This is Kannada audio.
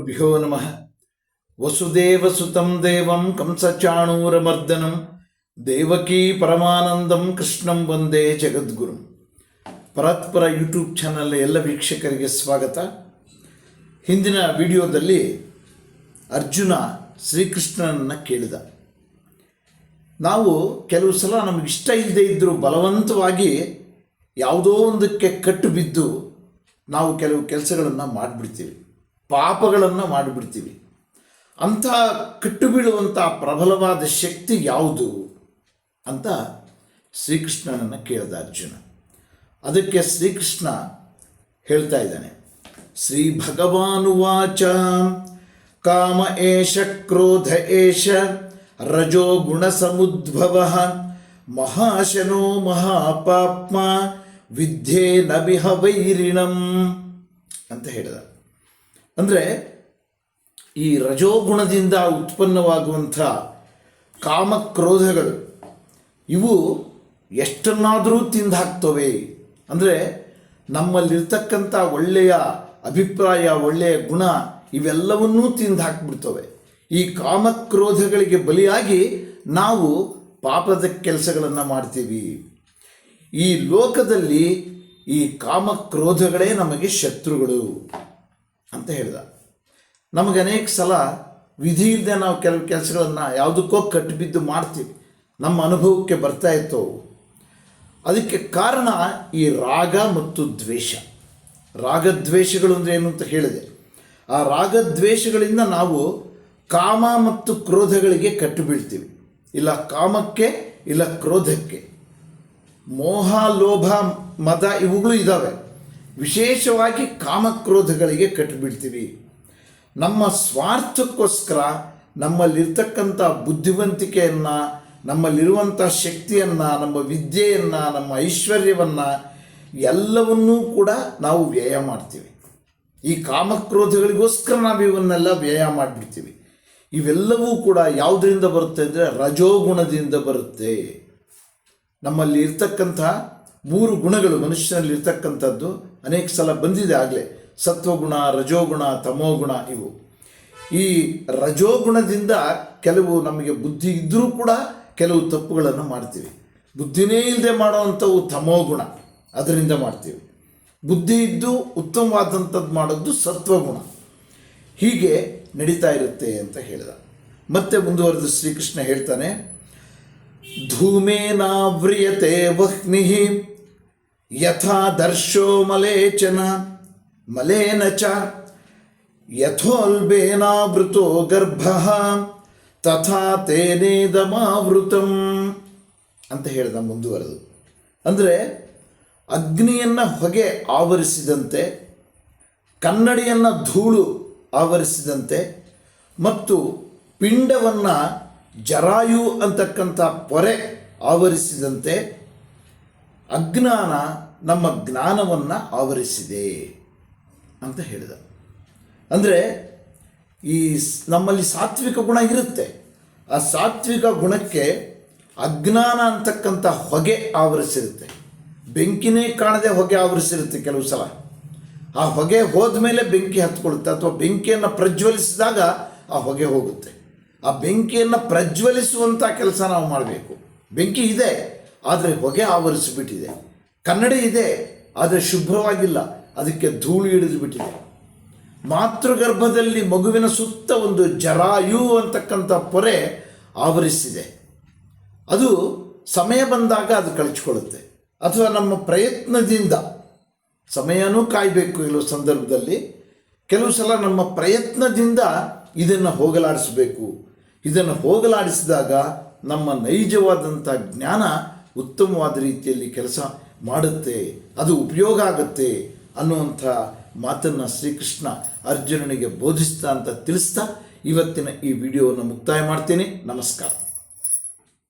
ಗುರುಭ್ಯೋ ನಮಃ. ವಸುದೇವಸುತಂ ದೇವಂ ಕಂಸಚಾಣೂರಮರ್ದನಂ, ದೇವಕೀ ಪರಮಾನಂದಂ ಕೃಷ್ಣಂ ವಂದೇ ಜಗದ್ಗುರು. ಪರತ್ಪರ ಯೂಟ್ಯೂಬ್ ಚಾನಲ್ ಎಲ್ಲ ವೀಕ್ಷಕರಿಗೆ ಸ್ವಾಗತ. ಹಿಂದಿನ ವಿಡಿಯೋದಲ್ಲಿ ಅರ್ಜುನ ಶ್ರೀಕೃಷ್ಣನನ್ನು ಕೇಳಿದ. ನಾವು ಕೆಲವು ಸಲ ನಮಗಿಷ್ಟ ಇಲ್ಲದೆ ಇದ್ದರೂ ಬಲವಂತವಾಗಿ ಯಾವುದೋ ಒಂದಕ್ಕೆ ಕಟ್ಟು ಬಿದ್ದು ನಾವು ಕೆಲವು ಕೆಲಸಗಳನ್ನು ಮಾಡಿಬಿಡ್ತೀವಿ. ಪಾಪಗಳನ್ನು ಮಾಡಿಬಿಡ್ತೀವಿ. ಅಂಥ ಕಟ್ಟು ಬೀಳುವಂಥ ಪ್ರಬಲವಾದ ಶಕ್ತಿ ಯಾವುದು ಅಂತ ಶ್ರೀಕೃಷ್ಣನನ್ನು ಕೇಳಿದ ಅರ್ಜುನ. ಅದಕ್ಕೆ ಶ್ರೀಕೃಷ್ಣ ಹೇಳ್ತಾ ಇದ್ದಾನೆ, ಶ್ರೀ ಭಗವಾನುವಾಚ ಕಾಮ ಏಷ ಕ್ರೋಧ ಏಷ, ರಜೋ ಗುಣ ಸಮುದ್ಭವ, ಮಹಾಶನೋ ಮಹಾಪಾಪ್ಮ, ವಿದ್ಯೆ ನಬಿಹ ವೈರಿಣಂ ಅಂತ ಹೇಳಿದ. ಅಂದರೆ ಈ ರಜೋಗುಣದಿಂದ ಉತ್ಪನ್ನವಾಗುವಂಥ ಕಾಮಕ್ರೋಧಗಳು, ಇವು ಎಷ್ಟನ್ನಾದರೂ ತಿಂದು ಹಾಕ್ತವೆ ಅಂದರೆ ನಮ್ಮಲ್ಲಿರ್ತಕ್ಕಂಥ ಒಳ್ಳೆಯ ಅಭಿಪ್ರಾಯ, ಒಳ್ಳೆಯ ಗುಣ ಇವೆಲ್ಲವನ್ನೂ ತಿಂದು ಹಾಕ್ಬಿಡ್ತವೆ ಈ ಕಾಮಕ್ರೋಧಗಳಿಗೆ ಬಲಿಯಾಗಿ ನಾವು ಪಾಪದ ಕೆಲಸಗಳನ್ನು ಮಾಡ್ತೀವಿ. ಈ ಲೋಕದಲ್ಲಿ ಈ ಕಾಮಕ್ರೋಧಗಳೇ ನಮಗೆ ಶತ್ರುಗಳು. ಅಂತ ಹೇಳಿದ. ನಮಗೆ ಅನೇಕ ಸಲ ವಿಧಿ ಇಲ್ಲದೆ ನಾವು ಕೆಲವು ಕೆಲಸಗಳನ್ನು ಯಾವುದಕ್ಕೋ ಕಟ್ಟಿಬಿದ್ದು ಮಾಡ್ತೀವಿ. ನಮ್ಮ ಅನುಭವಕ್ಕೆ ಬರ್ತಾ ಇತ್ತು ಅದಕ್ಕೆ ಕಾರಣ ಈ ರಾಗ ಮತ್ತು ದ್ವೇಷ. ರಾಗದ್ವೇಷಗಳು ಅಂದರೆ ಏನು ಅಂತ ಹೇಳಿದೆ. ಆ ರಾಗದ್ವೇಷಗಳಿಂದ ನಾವು ಕಾಮ ಮತ್ತು ಕ್ರೋಧಗಳಿಗೆ ಕಟ್ಟು ಬೀಳ್ತೀವಿ ಇಲ್ಲ ಕಾಮಕ್ಕೆ, ಇಲ್ಲ ಕ್ರೋಧಕ್ಕೆ. ಮೋಹ, ಲೋಭ, ಮದ ಇವುಗಳು ಇದ್ದಾವೆ ವಿಶೇಷವಾಗಿ ಕಾಮಕ್ರೋಧಗಳಿಗೆ ಕಟ್ಟಿಬಿಡ್ತೀವಿ. ನಮ್ಮ ಸ್ವಾರ್ಥಕ್ಕೋಸ್ಕರ ನಮ್ಮಲ್ಲಿರ್ತಕ್ಕಂಥ ಬುದ್ಧಿವಂತಿಕೆಯನ್ನು, ನಮ್ಮಲ್ಲಿರುವಂಥ ಶಕ್ತಿಯನ್ನು, ನಮ್ಮ ವಿದ್ಯೆಯನ್ನು, ನಮ್ಮ ಐಶ್ವರ್ಯವನ್ನು ಎಲ್ಲವನ್ನೂ ಕೂಡ ನಾವು ವ್ಯಯ ಮಾಡ್ತೀವಿ. ಈ ಕಾಮಕ್ರೋಧಗಳಿಗೋಸ್ಕರ ನಾವು ಇವನ್ನೆಲ್ಲ ವ್ಯಯ ಮಾಡಿಬಿಡ್ತೀವಿ. ಇವೆಲ್ಲವೂ ಕೂಡ ಯಾವುದರಿಂದ ಬರುತ್ತೆ ಅಂದರೆ ರಜೋಗುಣದಿಂದ ಬರುತ್ತೆ. ನಮ್ಮಲ್ಲಿ ಇರ್ತಕ್ಕಂಥ ಮೂರು ಗುಣಗಳು ಮನುಷ್ಯನಲ್ಲಿ ಇರ್ತಕ್ಕಂಥದ್ದು. ಅನೇಕ ಸಲ ಬಂದಿದೆ ಆಗಲೇ. ಸತ್ವಗುಣ, ರಜೋಗುಣ, ತಮೋಗುಣ ಇವು. ಈ ರಜೋಗುಣದಿಂದ ಕೆಲವು ನಮಗೆ ಬುದ್ಧಿ ಇದ್ದರೂ ಕೂಡ ಕೆಲವು ತಪ್ಪುಗಳನ್ನು ಮಾಡ್ತೀವಿ. ಬುದ್ಧಿನೇ ಇಲ್ಲದೆ ಮಾಡುವಂಥವು ತಮೋಗುಣ. ಅದರಿಂದ ಮಾಡ್ತೀವಿ. ಬುದ್ಧಿ ಇದ್ದು ಉತ್ತಮವಾದಂಥದ್ದು ಮಾಡೋದು ಸತ್ವಗುಣ. ಹೀಗೆ ನಡೀತಾ ಇರುತ್ತೆ ಅಂತ ಹೇಳಿದ. ಮತ್ತೆ ಮುಂದುವರೆದು ಶ್ರೀಕೃಷ್ಣ ಹೇಳ್ತಾನೆ ಧೂಮೇನಾವ್ರಿಯತೆ ವಹ್ನಿ ಯಥಾ ದರ್ಶೋ ಮಲೇಚನ, ಮಲೇನ ಚ, ಯಥೋಲ್ಬೇನಾವೃತೋ ಗರ್ಭ, ತಥಾ ತೇನೇದಮಾವೃತಂ ಅಂತ ಹೇಳಿದ ಮುಂದುವರೆದು. ಅಂದರೆ ಅಗ್ನಿಯನ್ನು ಹೊಗೆ ಆವರಿಸಿದಂತೆ, ಕನ್ನಡಿಯನ್ನು ಧೂಳು ಆವರಿಸಿದಂತೆ, ಮತ್ತು ಪಿಂಡವನ್ನು ಜರಾಯು ಅಂತಕ್ಕಂಥ ಪೊರೆ ಆವರಿಸಿದಂತೆ ಅಜ್ಞಾನ ನಮ್ಮ ಜ್ಞಾನವನ್ನು ಆವರಿಸಿದೆ ಅಂತ ಹೇಳಿದ ಅಂದರೆ ಈ ನಮ್ಮಲ್ಲಿ ಸಾತ್ವಿಕ ಗುಣ ಇರುತ್ತೆ. ಆ ಸಾತ್ವಿಕ ಗುಣಕ್ಕೆ ಅಜ್ಞಾನ ಅಂತಕ್ಕಂಥ ಹೊಗೆ ಆವರಿಸಿರುತ್ತೆ. ಬೆಂಕಿನೇ ಕಾಣದೆ ಹೊಗೆ ಆವರಿಸಿರುತ್ತೆ ಕೆಲವು ಸಲ. ಆ ಹೊಗೆ ಹೋದ ಮೇಲೆ ಬೆಂಕಿ ಹತ್ಕೊಳ್ಳುತ್ತೆ ಅಥವಾ ಬೆಂಕಿಯನ್ನು ಪ್ರಜ್ವಲಿಸಿದಾಗ ಆ ಹೊಗೆ ಹೋಗುತ್ತೆ. ಆ ಬೆಂಕಿಯನ್ನು ಪ್ರಜ್ವಲಿಸುವಂಥ ಕೆಲಸ ನಾವು ಮಾಡಬೇಕು. ಬೆಂಕಿ ಇದೆ. ಆದರೆ ಹೊಗೆ ಆವರಿಸಿಬಿಟ್ಟಿದೆ. ಕನ್ನಡ ಇದೆ, ಆದರೆ ಶುಭ್ರವಾಗಿಲ್ಲ. ಅದಕ್ಕೆ ಧೂಳು ಹಿಡಿದು ಬಿಟ್ಟಿದೆ ಮಾತೃಗರ್ಭದಲ್ಲಿ ಮಗುವಿನ ಸುತ್ತ ಒಂದು ಜರಾಯು ಅಂತಕ್ಕಂಥ ಪೊರೆ ಆವರಿಸಿದೆ. ಅದು ಸಮಯ ಬಂದಾಗ ಅದು ಕಳಚಿಕೊಳ್ಳುತ್ತೆ. ಅಥವಾ ನಮ್ಮ ಪ್ರಯತ್ನದಿಂದ ಸಮಯನೂ ಕಾಯಬೇಕು ಕೆಲವು ಸಂದರ್ಭದಲ್ಲಿ ಕೆಲವು ಸಲ ನಮ್ಮ ಪ್ರಯತ್ನದಿಂದ ಇದನ್ನು ಹೋಗಲಾಡಿಸಬೇಕು. ಇದನ್ನು ಹೋಗಲಾಡಿಸಿದಾಗ ನಮ್ಮ ನೈಜವಾದಂಥ ಜ್ಞಾನ ಉತ್ತಮವಾದ ರೀತಿಯಲ್ಲಿ ಕೆಲಸ ಮಾಡುತ್ತೆ, ಅದು ಉಪಯೋಗ ಆಗುತ್ತೆ ಅನ್ನುವಂಥ ಮಾತನ್ನು ಶ್ರೀಕೃಷ್ಣ ಅರ್ಜುನನಿಗೆ ಬೋಧಿಸ್ತಾ ಅಂತ ತಿಳಿಸ್ತಾ ಇವತ್ತಿನ ಈ ವಿಡಿಯೋವನ್ನು ಮುಕ್ತಾಯ ಮಾಡ್ತೀನಿ. ನಮಸ್ಕಾರ.